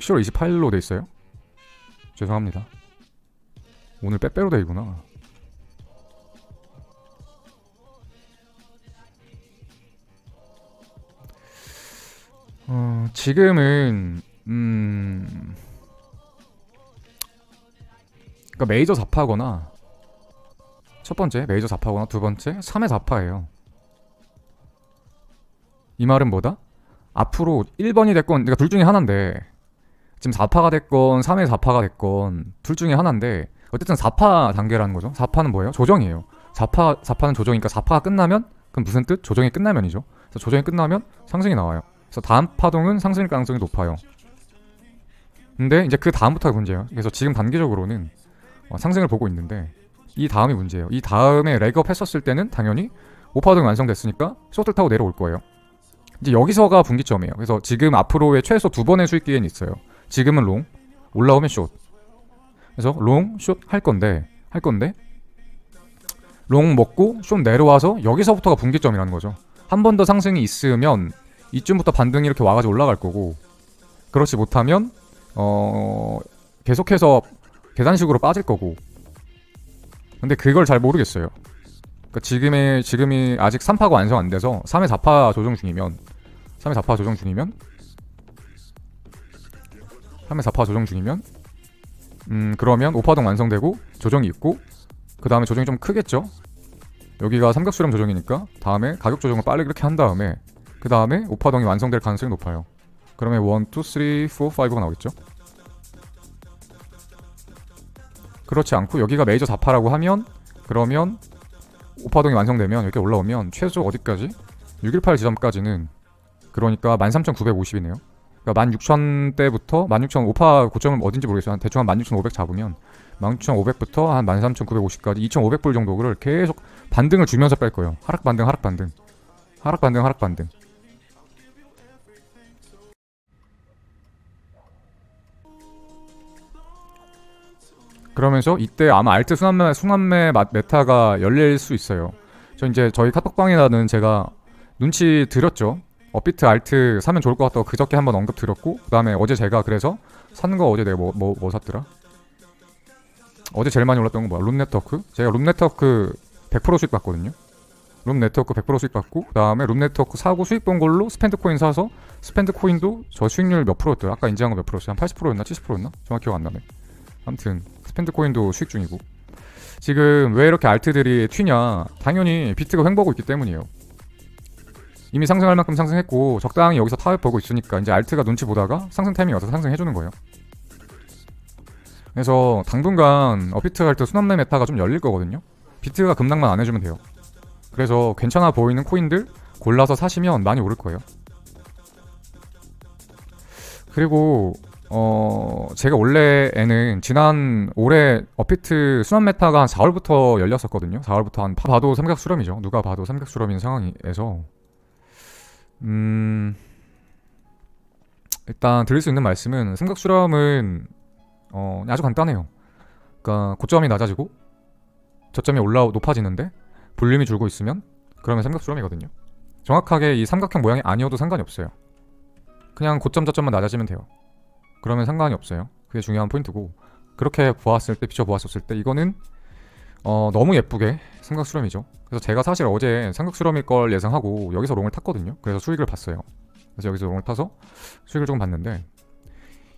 10월 28일로 돼 있어요. 죄송합니다. 오늘 빼빼로 데이구나. 어, 지금은 음 그러니까 메이저 4파거나 첫 번째 메이저 4파거나 두 번째 3회 4파예요. 이 말은 뭐다? 앞으로 1번이 됐건 그러니까 둘 중에 하나인데 지금 4파가 됐건 3회 4파가 됐건 둘 중에 하나인데 어쨌든 4파 단계라는 거죠. 4파는 뭐예요? 조정이에요. 4파 4파는 조정이니까 4파가 끝나면 그럼 무슨 뜻? 조정이 끝나면이죠. 그래서 조정이 끝나면 상승이 나와요. 그래서 다음 파동은 상승일 가능성이 높아요. 근데 이제 그 다음부터가 문제예요. 그래서 지금 단기적으로는 어, 상승을 보고 있는데 이 다음이 문제예요. 이 다음에 레그업 했었을 때는 당연히 5파동이 완성됐으니까 쇼트를 타고 내려올 거예요. 이제 여기서가 분기점이에요. 그래서 지금 앞으로의 최소 두 번의 수익 기회는 있어요. 지금은 롱, 올라오면 숏. 그래서 롱, 숏 할 건데 할 건데 롱 먹고 숏 내려와서 여기서부터가 분기점이라는 거죠. 한 번 더 상승이 있으면 이쯤부터 반등이 이렇게 와가지고 올라갈 거고 그렇지 못하면 어 계속해서 계단식으로 빠질 거고 근데 그걸 잘 모르겠어요. 그러니까 지금의 지금이 아직 3파가 완성 안 돼서 3회 4파 조정 중이면 3회 4파 조정 중이면 3회 4파 조정 중이면 음 그러면 5파동 완성되고 조정이 있고 그 다음에 조정이 좀 크겠죠. 여기가 삼각수렴 조정이니까 다음에 가격 조정을 빨리 그렇게 한 다음에 그 다음에 5파동이 완성될 가능성이 높아요. 그러면 1, 2, 3, 4, 5가 나오겠죠. 그렇지 않고 여기가 메이저 4파라고 하면 그러면 5파동이 완성되면 이렇게 올라오면 최소 어디까지? 618 지점까지는 그러니까 13,950이네요. 그러니까 16,000대부터 16,000 5파 고점은 어딘지 모르겠어요. 한 대충 한 16,500 잡으면 16,500부터 한 13,950까지 2,500불 정도를 계속 반등을 주면서 뺄 거예요. 하락 반등 하락 반등. 하락 반등 하락 반등. 그러면서 이때 아마 알트 순환매 순환매 마- 메타가 열릴 수 있어요. 저 이제 저희 카톡방이라는 제가 눈치 드렸죠. 업비트 알트 사면 좋을 것 같다고 그저께 한번 언급 드렸고 그 다음에 어제 제가 그래서 사는 거 어제 내가 뭐 뭐 뭐 샀더라? 어제 제일 많이 올랐던 건 뭐야? 룸 네트워크? 제가 룸 네트워크 100% 수익 받거든요. 룸 네트워크 100% 수익 받고 그 다음에 룸 네트워크 사고 수익 본 걸로 스펜드 코인 사서 스펜드 코인도 저 수익률 몇 프로였더라? 아까 인지한 거 몇 프로였어요? 한 80%였나? 70%였나? 정확히 기억 안 나네. 아무튼 스펜드 코인도 수익 중이고 지금 왜 이렇게 알트들이 튀냐? 당연히 비트가 횡보하고 있기 때문이에요. 이미 상승할 만큼 상승했고 적당히 여기서 타협 보고 있으니까 이제 알트가 눈치 보다가 상승 타이밍이 와서 상승해 주는 거예요. 그래서 당분간 어비트 할때 순환매 메타가 좀 열릴 거거든요. 비트가 급락만 안 해주면 돼요. 그래서 괜찮아 보이는 코인들 골라서 사시면 많이 오를 거예요. 그리고 어 제가 원래에는 지난 올해 어피트 순환 메타가 한 4월부터 열렸었거든요. 4월부터 한 파- 봐도 삼각 수렴이죠. 누가 봐도 삼각 수렴인 상황에서 음 일단 드릴 수 있는 말씀은 삼각 수렴은 어 아주 간단해요. 그러니까 고점이 낮아지고 저점이 올라 높아지는데 볼륨이 줄고 있으면 그러면 삼각 수렴이거든요. 정확하게 이 삼각형 모양이 아니어도 상관이 없어요. 그냥 고점 저점만 낮아지면 돼요. 그러면 상관이 없어요. 그게 중요한 포인트고 그렇게 보았을 때 비춰 보았었을 때 이거는 어, 너무 예쁘게 삼각 수렴이죠. 그래서 제가 사실 어제 삼각 수렴일 걸 예상하고 여기서 롱을 탔거든요. 그래서 수익을 봤어요. 그래서 여기서 롱을 타서 수익을 조금 봤는데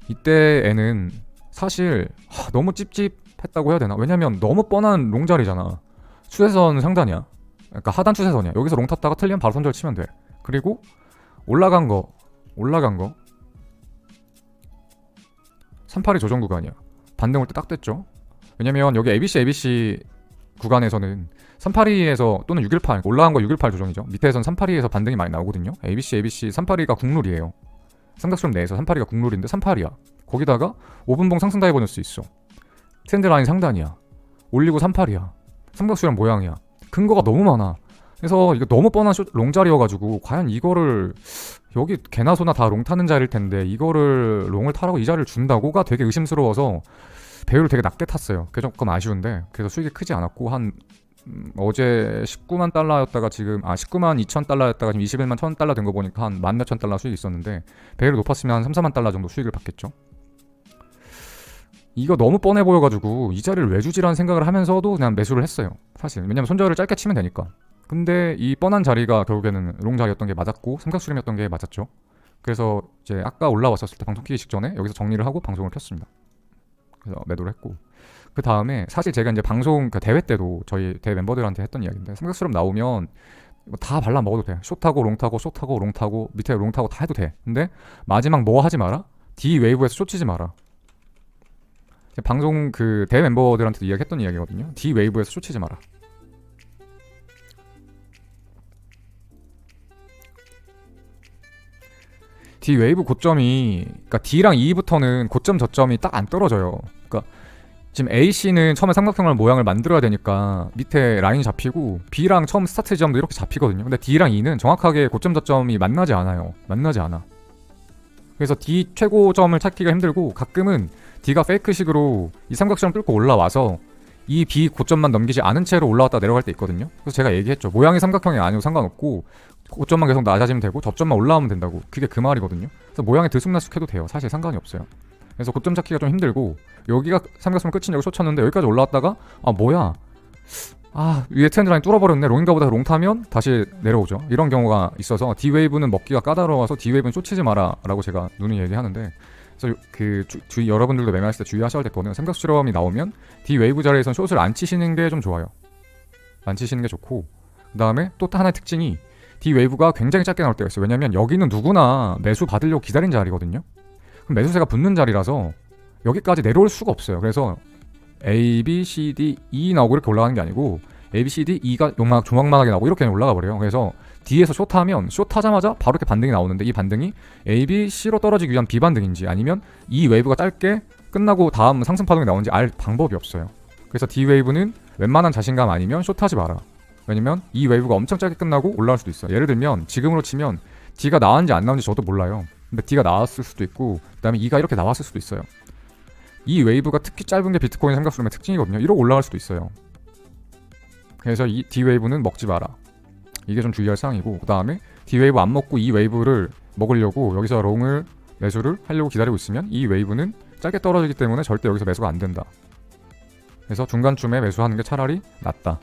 이때에는 사실 하, 너무 찝찝했다고 해야 되나? 왜냐면 너무 뻔한 롱 자리잖아. 추세선 상단이야. 그러니까 하단 추세선이야. 여기서 롱 탔다가 틀리면 바로 손절 치면 돼. 그리고 올라간 거, 올라간 거 38이 조정 구간이야. 반등 올 때 딱 됐죠. 왜냐면 여기 ABC ABC 구간에서는 382에서 또는 618 올라간 거 618 조정이죠. 밑에선 382에서 반등이 많이 나오거든요. ABC ABC 382가 국룰이에요. 삼각수렴 내에서 382가 국룰인데 38이야. 거기다가 5분봉 상승 다이버 넣을 수 있어. 트렌드 라인 상단이야. 올리고 38이야. 삼각수렴 모양이야. 근거가 너무 많아. 그래서 이거 너무 뻔한 쇼- 롱자리여가지고 과연 이거를 여기 개나 소나 다 롱 타는 자리일 텐데 이거를 롱을 타라고 이 자리를 준다고가 되게 의심스러워서 배율을 되게 낮게 탔어요. 그게 조금 아쉬운데 그래서 수익이 크지 않았고 한 음, 어제 19만 달러였다가 지금 아 19만 2천 달러였다가 지금 21만 천 달러 된 거 보니까 한 만 몇천 달러 수익이 있었는데 배율이 높았으면 한 3, 4만 달러 정도 수익을 받겠죠. 이거 너무 뻔해 보여가지고 이 자리를 왜 주지라는 생각을 하면서도 그냥 매수를 했어요. 사실 왜냐면 손절을 짧게 치면 되니까. 근데 이 뻔한 자리가 결국에는 롱 자리였던 게 맞았고 삼각수렴이었던 게 맞았죠. 그래서 이제 아까 올라왔었을 때 방송 키기 직전에 여기서 정리를 하고 방송을 켰습니다. 그래서 매도를 했고 그 다음에 사실 제가 이제 방송 그 대회 때도 저희 대회 멤버들한테 했던 이야기인데 삼각 수렴 나오면 뭐다 발라 먹어도 돼. 숏하고 롱타고 숏하고 롱타고 밑에 롱타고 다 해도 돼. 근데 마지막 뭐 하지 마라. D 웨이브에서 숏치지 마라. 제 방송 그 대회 멤버들한테도 이야기했던 이야기거든요. D 웨이브에서 숏치지 마라. D 웨이브 고점이 그러니까 D랑 E부터는 고점 저점이 딱 안 떨어져요. 그러니까 지금 AC는 처음에 삼각형을 모양을 만들어야 되니까 밑에 라인이 잡히고 B랑 처음 스타트 지점도 이렇게 잡히거든요. 근데 D랑 E는 정확하게 고점 저점이 만나지 않아요. 만나지 않아. 그래서 D 최고점을 찾기가 힘들고 가끔은 D가 페이크식으로 이 삼각형 뚫고 올라와서 이 B 고점만 넘기지 않은 채로 올라왔다 내려갈 때 있거든요. 그래서 제가 얘기했죠. 모양이 삼각형이 아니고 상관없고 고점만 계속 낮아지면 되고 접점만 올라오면 된다고. 그게 그 말이거든요. 그래서 모양이 들쑥날쑥해도 돼요. 사실 상관이 없어요. 그래서 고점 찾기가 좀 힘들고 여기가 삼각형 끝인 여기 솟쳤는데 여기까지 올라왔다가 아 뭐야? 아 위에 트렌드 라인 뚫어버렸네. 롱인가 보다 롱 타면 다시 내려오죠. 이런 경우가 있어서 D 웨이브는 먹기가 까다로워서 D 웨이브는 쫓치지 마라 라고 제가 누누이 얘기하는데 그래서 그 주, 주의 여러분들도 매매하실 때 주의하셔야 될 거는 삼각 수렴이 나오면 D 웨이브 자리에선 숏을 안 치시는 게 좀 좋아요. 안 치시는 게 좋고 그 다음에 또 하나의 특징이 D 웨이브가 굉장히 짧게 나올 때가 있어요. 왜냐면 여기는 누구나 매수 받으려고 기다린 자리거든요 그럼 매수세가 붙는 자리라서 여기까지 내려올 수가 없어요. 그래서 A, B, C, D, E 나오고 이렇게 올라가는 게 아니고 A, B, C, D, E가 요막 조망만하게 나오고 이렇게 올라가 버려요. 그래서 D에서 숏하면 숏하자마자 바로 이렇게 반등이 나오는데 이 반등이 A, B, C로 떨어지기 위한 B 반등인지 아니면 이 웨이브가 짧게 끝나고 다음 상승 파동이 나오는지 알 방법이 없어요. 그래서 D 웨이브는 웬만한 자신감 아니면 숏하지 마라. 왜냐면 이 웨이브가 엄청 짧게 끝나고 올라올 수도 있어요. 예를 들면 지금으로 치면 D가 나왔는지 안 나왔는지 저도 몰라요. 근데 D가 나왔을 수도 있고 그다음에 E가 이렇게 나왔을 수도 있어요. 이 웨이브가 특히 짧은 게 비트코인 삼각수렴의 특징이거든요. 이러고 올라갈 수도 있어요. 그래서 이 D 웨이브는 먹지 마라. 이게 좀 주의할 사항이고 그 다음에 D 웨이브 안 먹고 이 웨이브를 먹으려고 여기서 롱을 매수를 하려고 기다리고 있으면 이 웨이브는 짧게 떨어지기 때문에 절대 여기서 매수가 안 된다. 그래서 중간쯤에 매수하는 게 차라리 낫다.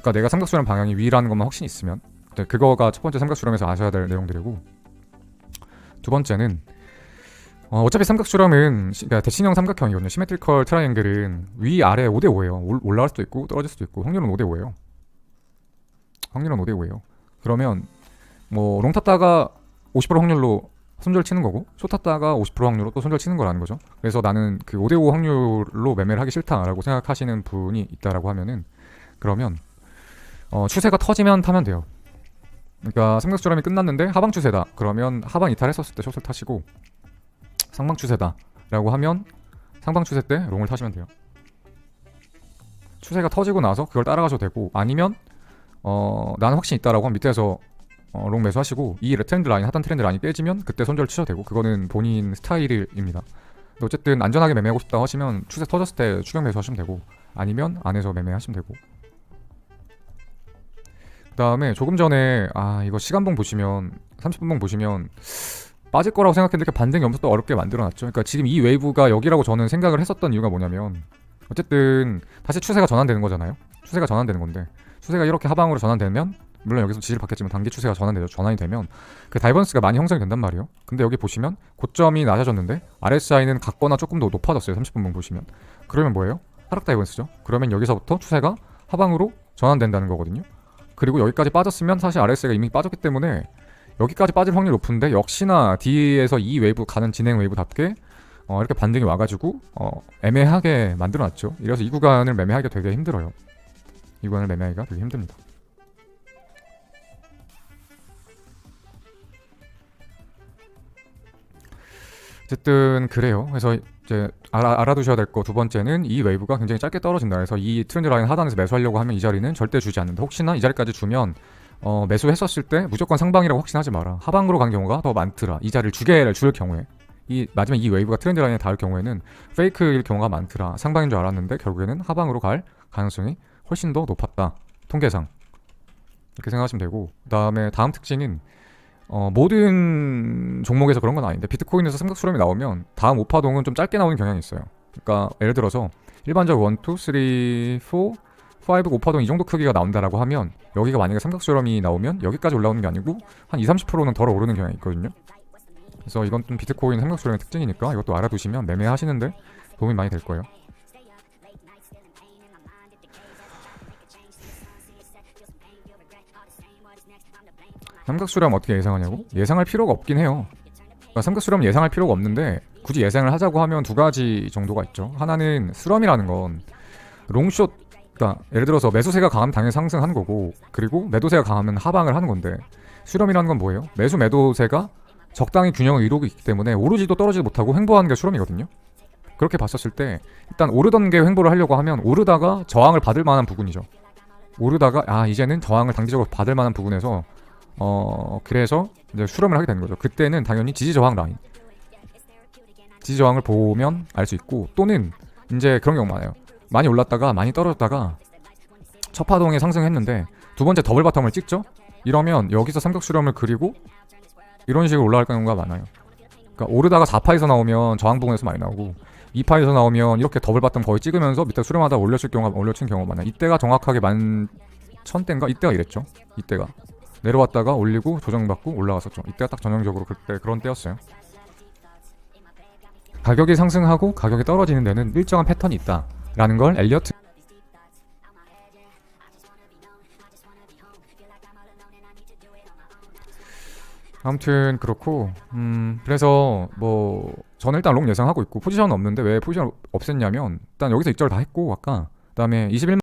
그러니까 내가 삼각수렴 방향이 위라는 것만 확신이 있으면 네, 그거가 첫 번째 삼각수렴에서 아셔야 될 내용들이고 두 번째는 어, 어차피 삼각수렴은 시- 그러니까 대칭형 삼각형이거든요. 시메트리컬 트라이앵글은 위 아래 5대 5예요. 올라갈 수도 있고 떨어질 수도 있고 확률은 5대 5예요. 확률은 5대 5예요. 그러면 뭐 롱 탔다가 50% 확률로 손절 치는 거고 숏 탔다가 50% 확률로 또 손절 치는 거라는 거죠. 그래서 나는 그 5대 5 확률로 매매를 하기 싫다라고 생각하시는 분이 있다라고 하면은 그러면 어, 추세가 터지면 타면 돼요. 그러니까 삼각수렴이 끝났는데 하방 추세다. 그러면 하방 이탈했었을 때 숏을 타시고 상방 추세다라고 하면 상방 추세 때 롱을 타시면 돼요. 추세가 터지고 나서 그걸 따라가셔도 되고 아니면 어 나는 확신 있다라고 하면 밑에서 어, 롱 매수하시고 이 트렌드 라인 하단 트렌드 라인이 깨지면 그때 손절 치셔도 되고 그거는 본인 스타일입니다. 어쨌든 안전하게 매매하고 싶다 하시면 추세 터졌을 때 추격 매수하시면 되고 아니면 안에서 매매하시면 되고 그다음에 조금 전에 아 이거 시간봉 보시면 30분봉 보시면 빠질 거라고 생각했는데 없어서 또 어렵게 만들어놨죠. 그러니까 지금 이 웨이브가 여기라고 저는 생각을 했었던 이유가 뭐냐면 어쨌든 다시 추세가 전환되는 거잖아요. 추세가 전환되는 건데 추세가 이렇게 하방으로 전환되면 물론 여기서 지지를 받겠지만 단기 추세가 전환되죠. 전환이 되면 그 다이버런스가 많이 형성이 된단 말이에요. 근데 여기 보시면 고점이 낮아졌는데 RSI는 같거나 조금 더 높아졌어요. 30분봉 보시면 그러면 뭐예요? 하락 다이버런스죠. 그러면 여기서부터 추세가 하방으로 전환된다는 거거든요. 그리고 여기까지 빠졌으면 사실 RSI가 이미 빠졌기 때문에 여기까지 빠질 확률이 높은데 역시나 D에서 이 웨이브 가는 진행 웨이브답게 어, 이렇게 반등이 와가지고 어, 애매하게 만들어놨죠. 이래서 이 구간을 매매하기가 되게 힘들어요. 이 구간을 매매하기가 되게 힘듭니다. 어쨌든 그래요. 그래서 이제 알아, 알아두셔야 될 거 두 번째는 이 웨이브가 굉장히 짧게 떨어진다. 그래서 이 트렌드 라인 하단에서 매수하려고 하면 이 자리는 절대 주지 않는다. 혹시나 이 자리까지 주면 어, 매수했었을 때 무조건 상방이라고 확신하지 마라. 하방으로 간 경우가 더 많더라. 이 자리를 두 개를 줄 경우에 이 마지막 이 웨이브가 트렌드 라인에 닿을 경우에는 페이크일 경우가 많더라. 상방인 줄 알았는데 결국에는 하방으로 갈 가능성이 훨씬 더 높았다. 통계상 이렇게 생각하시면 되고 그 다음에 다음 특징은 어, 모든 종목에서 그런 건 아닌데 비트코인에서 삼각수렴이 나오면 다음 오파동은 좀 짧게 나오는 경향이 있어요. 그러니까 예를 들어서 일반적으로 1, 2, 3, 4, 5, 5파동 이 정도 크기가 나온다라고 하면 여기가 만약에 삼각수렴이 나오면 여기까지 올라오는 게 아니고 한 2, 30%는 덜 오르는 경향이 있거든요. 그래서 이건 좀 비트코인 삼각수렴의 특징이니까 이것도 알아두시면 매매하시는데 도움이 많이 될 거예요. 삼각수렴 어떻게 예상하냐고? 예상할 필요가 없긴 해요. 그러니까 삼각수렴 예상할 필요가 없는데 굳이 예상을 하자고 하면 두 가지 정도가 있죠. 하나는 수렴이라는 건 롱숏 그러니까 예를 들어서 매수세가 강하면 당연히 상승하는 거고 그리고 매도세가 강하면 하방을 하는 건데 수렴이라는 건 뭐예요? 매수 매도세가 적당히 균형을 이루고 있기 때문에 오르지도 떨어지도 못하고 횡보하는 게 수렴이거든요. 그렇게 봤었을 때 일단 오르던 게 횡보를 하려고 하면 오르다가 저항을 받을 만한 부분이죠. 오르다가 아 이제는 저항을 단기적으로 받을 만한 부분에서 어 그래서 이제 수렴을 하게 되는 거죠. 그때는 당연히 지지 저항 라인, 지지 저항을 보면 알 수 있고 또는 이제 그런 경우 많아요. 많이 올랐다가 많이 떨어졌다가 첫 파동에 상승했는데 두 번째 더블 바텀을 찍죠. 이러면 여기서 삼각 수렴을 그리고 이런 식으로 올라갈 경우가 많아요. 그러니까 오르다가 4파에서 나오면 저항 부분에서 많이 나오고 2파에서 나오면 이렇게 더블 바텀 거의 찍으면서 밑에 수렴하다 올려칠 경우가 올려친 경우가 많아요. 이때가 정확하게 만 천대인가 이때가 이랬죠. 이때가 내려왔다가 올리고 조정받고 올라갔었죠. 이때가 딱 전형적으로 그때 그런 때였어요. 가격이 상승하고 가격이 떨어지는 데는 일정한 패턴이 있다라는 걸 엘리어트 아무튼 그렇고 음 그래서 뭐 저는 일단 롱 예상하고 있고 포지션은 없는데 왜 포지션 없앴냐면 일단 여기서 입절 다 했고 아까 그다음에 21만